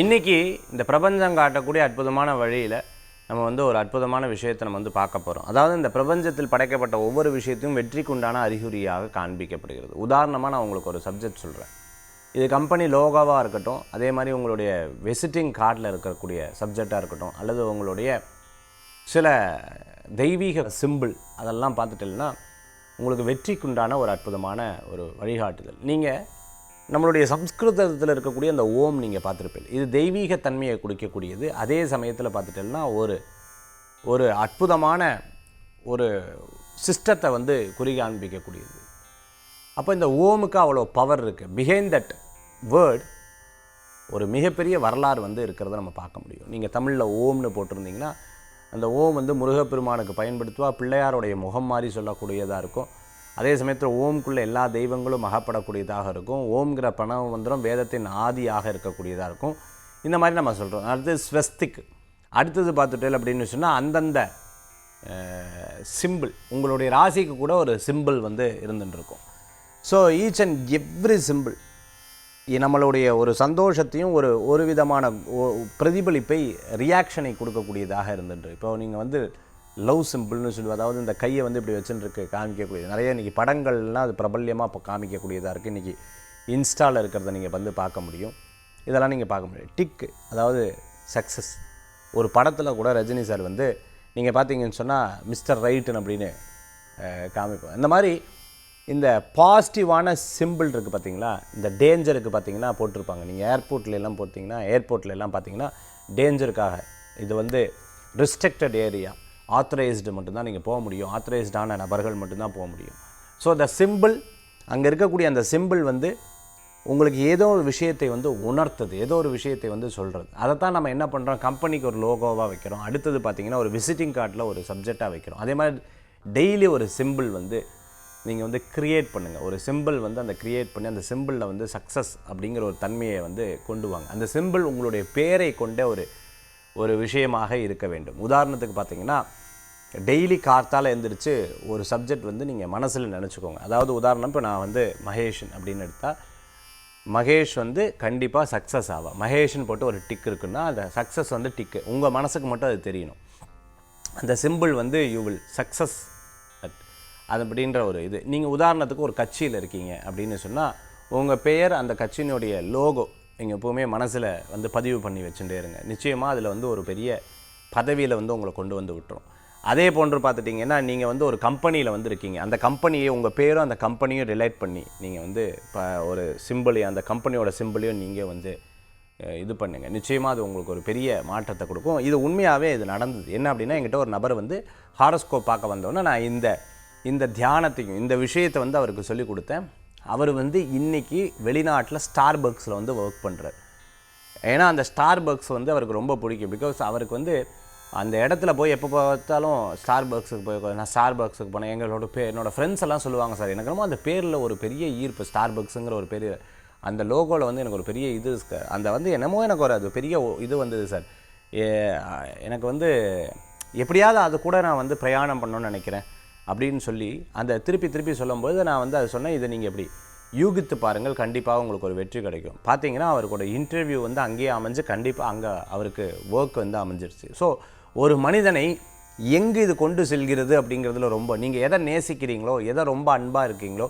இன்றைக்கி இந்த பிரபஞ்சம் காட்டக்கூடிய அற்புதமான வழியில் நம்ம வந்து ஒரு அற்புதமான விஷயத்தை நம்ம வந்து பார்க்க போகிறோம் அதாவது இந்த பிரபஞ்சத்தில் படைக்கப்பட்ட ஒவ்வொரு விஷயத்தையும் வெற்றிக்குண்டான அறிகுறியாக காண்பிக்கப்படுகிறது. உதாரணமாக நான் உங்களுக்கு ஒரு சப்ஜெக்ட் சொல்கிறேன் இது கம்பெனி லோகோவாக இருக்கட்டும் அதே மாதிரி உங்களுடைய விசிட்டிங் கார்டில் இருக்கக்கூடிய சப்ஜெக்டாக இருக்கட்டும் அல்லது உங்களுடைய சில தெய்வீக சிம்பிள் அதெல்லாம் பார்த்துட்டீங்கன்னா உங்களுக்கு வெற்றிக்குண்டான ஒரு அற்புதமான ஒரு வழிகாட்டுதல். நீங்கள் நம்மளுடைய சம்ஸ்கிருதத்தில் இருக்கக்கூடிய அந்த ஓம் நீங்கள் பார்த்துருப்பீங்க. இது தெய்வீக தன்மையை கொடுக்கக்கூடியது. அதே சமயத்தில் பார்த்துட்டீங்கன்னா ஒரு ஒரு அற்புதமான ஒரு சிஸ்டத்தை வந்து குறி காண்பிக்கக்கூடியது. அப்போ இந்த ஓமுக்கு அவ்வளோ பவர் இருக்குது பிஹைண்ட் தட் வேர்ட் ஒரு மிகப்பெரிய வரலாறு வந்து இருக்கிறத நம்ம பார்க்க முடியும். நீங்கள் தமிழில் ஓம்னு போட்டிருந்தீங்கன்னா அந்த ஓம் வந்து முருகப்பெருமானுக்கு பயன்படுத்துவா பிள்ளையாருடைய முகம் மாதிரி சொல்லக்கூடியதாக இருக்கும். அதே சமயத்தில் ஓம்குள்ளே எல்லா தெய்வங்களும் அகப்படக்கூடியதாக இருக்கும். ஓம்ங்கிற பணம் மந்திரம் வேதத்தின் ஆதியாக இருக்கக்கூடியதாக இருக்கும். இந்த மாதிரி நம்ம சொல்கிறோம் அடுத்தது ஸ்வஸ்திக். அடுத்தது பார்த்துட்டேல் அப்படின்னு சொன்னால் அந்தந்த சிம்பிள் உங்களுடைய ராசிக்கு கூட ஒரு சிம்பிள் வந்து இருந்துட்டுருக்கும். So each and every simple நம்மளுடைய ஒரு சந்தோஷத்தையும் ஒரு ஒரு விதமான பிரதிபலிப்பை ரியாக்ஷனை கொடுக்கக்கூடியதாக இருந்துட்டு இப்போ நீங்கள் வந்து லவ் சிம்பிள்னு சொல்லி அதாவது இந்த கையை வந்து இப்படி வச்சுருக்கு காமிக்கக்கூடியது. நிறைய இன்றைக்கி படங்கள்லாம் அது பிரபல்யமாக இப்போ காமிக்கக்கூடியதாக இருக்குது இன்றைக்கி இன்ஸ்டாவில் இருக்கிறத நீங்கள் வந்து பார்க்க முடியும். இதெல்லாம் நீங்கள் பார்க்க முடியும். டிக்கு அதாவது சக்ஸஸ் ஒரு படத்தில் கூட ரஜினி சார் வந்து நீங்கள் பார்த்தீங்கன்னு சொன்னால் மிஸ்டர் ரைட்டன் அப்படின்னு காமிப்போம் இந்த மாதிரி இந்த பாசிட்டிவான சிம்பிள் இருக்குது பார்த்தீங்களா? இந்த டேஞ்சருக்கு பார்த்தீங்கன்னா போட்டிருப்பாங்க. நீங்கள் ஏர்போர்ட்ல எல்லாம் போட்டிங்கன்னா ஏர்போர்ட்ல எல்லாம் பார்த்தீங்கன்னா டேஞ்சருக்காக இது வந்து ரிஸ்ட்ரிக்டட் ஏரியா ஆத்தரைஸ்டு மட்டும்தான் நீங்கள் போக முடியும். ஆத்தரைஸ்டான நபர்கள் மட்டும்தான் போக முடியும். ஸோ த சிம்பிள் அங்கே இருக்கக்கூடிய அந்த சிம்பிள் வந்து உங்களுக்கு ஏதோ ஒரு விஷயத்தை வந்து உணர்த்துது ஏதோ ஒரு விஷயத்தை வந்து சொல்கிறது அதைத்தான் நம்ம என்ன பண்ணுறோம் கம்பெனிக்கு ஒரு லோகோவாக வைக்கிறோம். அடுத்தது பார்த்தீங்கன்னா ஒரு விசிட்டிங் கார்டில் ஒரு சப்ஜெக்டாக வைக்கிறோம். அதே மாதிரி டெய்லி ஒரு சிம்பிள் வந்து நீங்கள் வந்து க்ரியேட் பண்ணுங்கள் ஒரு சிம்பிள் வந்து அந்த க்ரியேட் பண்ணி அந்த சிம்பிளில் வந்து சக்ஸஸ் அப்படிங்கிற ஒரு தன்மையை வந்து கொண்டு வாங்க. அந்த சிம்பிள் உங்களுடைய பேரை கொண்ட ஒரு ஒரு விஷயமாக இருக்க வேண்டும். உதாரணத்துக்கு பார்த்தீங்கன்னா டெய்லி கார்த்தால் எழுந்திரிச்சு ஒரு சப்ஜெக்ட் வந்து நீங்கள் மனசில் நினச்சிக்கோங்க. அதாவது உதாரணம் இப்போ நான் வந்து மகேஷன் அப்படின்னு எடுத்தால் மகேஷ் வந்து கண்டிப்பாக சக்ஸஸ் ஆவான் மகேஷ்னு போட்டு ஒரு டிக் இருக்குன்னா அந்த சக்ஸஸ் வந்து டிக்கு உங்கள் மனசுக்கு மட்டும் அது தெரியணும். அந்த சிம்பிள் வந்து யூ வில் சக்ஸஸ் அது அப்படின்ற ஒரு இது. நீங்கள் உதாரணத்துக்கு ஒரு கட்சியில் இருக்கீங்க அப்படின்னு சொன்னால் உங்கள் பெயர் அந்த கட்சியினுடைய லோகோ நீங்கள் எப்போவுமே மனசில் வந்து பதிவு பண்ணி வச்சுட்டே இருங்க. நிச்சயமாக அதில் வந்து ஒரு பெரிய பதவியில் வந்து உங்களை கொண்டு வந்து விட்டுரும். அதே போன்று பார்த்துட்டிங்கன்னா நீங்கள் வந்து ஒரு கம்பெனியில் வந்து இருக்கீங்க. அந்த கம்பெனியை உங்கள் பேரும் அந்த கம்பெனியும் ரிலேட் பண்ணி நீங்கள் வந்து இப்போ ஒரு சிம்பிளையும் அந்த கம்பெனியோட சிம்பிளையும் நீங்கள் வந்து இது பண்ணுங்கள் நிச்சயமாக அது உங்களுக்கு ஒரு பெரிய மாற்றத்தை கொடுக்கும். இது உண்மையாகவே இது நடந்தது. என்ன அப்படின்னா எங்கிட்ட ஒரு நபர் வந்து ஹாரஸ்கோப் பார்க்க வந்தோன்னே நான் இந்த இந்த தியானத்தையும் இந்த விஷயத்தை வந்து அவருக்கு சொல்லி கொடுத்தேன். அவர் வந்து இன்றைக்கி வெளிநாட்டில் ஸ்டார் பக்ஸில் வந்து ஒர்க் பண்ணுறார் ஏன்னா அந்த ஸ்டார் பக்ஸ் வந்து அவருக்கு ரொம்ப பிடிக்கும். பிகாஸ் அவருக்கு வந்து அந்த இடத்துல போய் எப்போ பார்த்தாலும் ஸ்டார் பக்ஸுக்கு போய் நான் ஸ்டார் பக்ஸுக்கு போனேன். எங்களோட பே என்னோடய ஃப்ரெண்ட்ஸ் எல்லாம் சொல்லுவாங்க சார் எனக்கு ரொம்ப அந்த பேரில் ஒரு பெரிய ஈர்ப்பு ஸ்டார் பக்ஸுங்கிற ஒரு பெரிய அந்த லோகோவில் வந்து எனக்கு ஒரு பெரிய இது அந்த வந்து என்னமோ எனக்கு ஒரு அது பெரிய இது வந்தது சார். ஏ- எனக்கு வந்து எப்படியாவது அது கூட நான் வந்து பிரயாணம் பண்ணணும்னு நினைக்கிறேன். அப்படின்னு சொல்லி அந்த திருப்பி திருப்பி சொல்லும்போது நான் வந்து அதை சொன்னேன் இதை நீங்கள் எப்படி யூகித்து பாருங்கள் கண்டிப்பாக உங்களுக்கு ஒரு வெற்றி கிடைக்கும். பார்த்தீங்கன்னா அவருக்கோட இன்டர்வியூ வந்து அங்கேயே அமைஞ்சு கண்டிப்பாக அங்கே அவருக்கு ஒர்க் வந்து அமைஞ்சிருச்சு. ஸோ ஒரு மனிதனை எங்கே இது கொண்டு செல்கிறது அப்படிங்கிறதுல ரொம்ப நீங்கள் எதை நேசிக்கிறீங்களோ எதை ரொம்ப அன்பாக இருக்கீங்களோ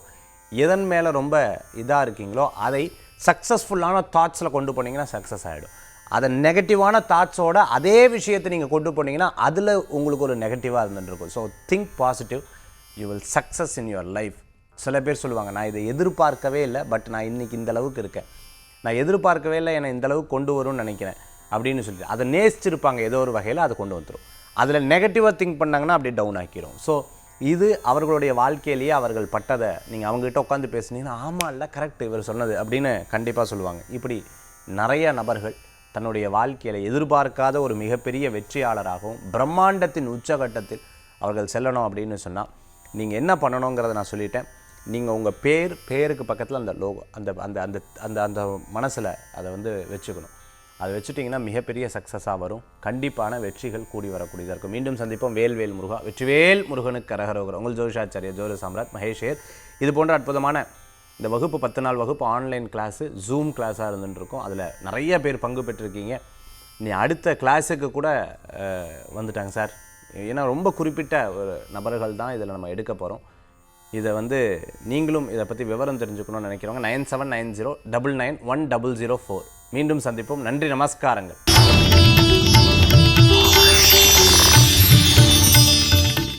எதன் மேலே ரொம்ப இதாக இருக்கீங்களோ அதை சக்ஸஸ்ஃபுல்லான தாட்ஸில் கொண்டு போனீங்கன்னா சக்ஸஸ் ஆகிடும் அதை நெகட்டிவான தாட்ஸோட அதே விஷயத்தை நீங்கள் கொண்டு போனீங்கன்னா அதில் உங்களுக்கு ஒரு நெகட்டிவாக இருந்துருக்கும் so think positive you will success in your life சில பேர் சொல்லுவாங்க நான் இதை எதிர்பார்க்கவே இல்லை பட் நான் இன்னைக்கு இந்த அளவுக்கு இருக்கேன். நான் எதிர்பார்க்கவே இல்லை என்னை இந்த அளவுக்கு கொண்டு வரும்னு நினைக்கிறேன். அப்படின்னு சொல்லிட்டு அதை நேசிச்சிருப்பாங்க ஏதோ ஒரு வகையில் அதை கொண்டு வந்துடும் அதில் நெகட்டிவாக திங்க் பண்ணாங்கன்னா அப்படியே டவுன் ஆக்கிடும் ஸோ இது அவர்களுடைய வாழ்க்கையிலேயே அவர்கள் பட்டதை நீங்கள் அவங்ககிட்ட உட்காந்து பேசுனீங்கன்னா ஆமாம் இல்லை கரெக்ட் இவர் சொன்னது அப்படின்னு கண்டிப்பாக சொல்லுவாங்க. இப்படி நிறைய நபர்கள் தன்னுடைய வாழ்க்கையில் எதிர்பார்க்காத ஒரு மிகப்பெரிய வெற்றியாளராகவும் பிரம்மாண்டத்தின் உச்சகட்டத்தில் அவர்கள் செல்லணும் அப்படின்னு சொன்னால் நீங்கள் என்ன பண்ணணுங்கிறத நான் சொல்லிட்டேன். நீங்கள் உங்கள் பேர் பேருக்கு பக்கத்தில் அந்த லோகோ அந்த அந்த அந்த அந்த அந்த மனசில் அதை வந்து வச்சுக்கணும். அதை வச்சுட்டிங்கன்னா மிகப்பெரிய சக்ஸஸாக வரும். கண்டிப்பான வெற்றிகள் கூடி வரக்கூடியதாக இருக்கும். மீண்டும் சந்திப்போம். வேல்வேல் முருகா வெற்றிவேல் முருகனுக்கு கரகரோகர் உங்கள் ஜோதிஷாச்சாரிய ஜோதி சாம்ராட் மகேஷேர் இது போன்ற அற்புதமான இந்த வகுப்பு பத்து நாள் வகுப்பு ஆன்லைன் கிளாஸு ஜூம் கிளாஸாக இருந்துட்டுருக்கோம். அதில் நிறைய பேர் பங்கு பெற்றிருக்கீங்க. நீ அடுத்த கிளாஸுக்கு கூட வந்துட்டாங்க சார். ஏன்னா ரொம்ப குறிப்பிட்ட ஒரு நபர்கள் தான் இதில் நம்ம எடுக்க போகிறோம் இதை வந்து நீங்களும் இதை பற்றி விவரம் தெரிஞ்சுக்கணும்னு நினைக்கிறவங்க nine seven nine zero double nine one double zero four. மீண்டும் சந்திப்போம். நன்றி நமஸ்காரங்கள்.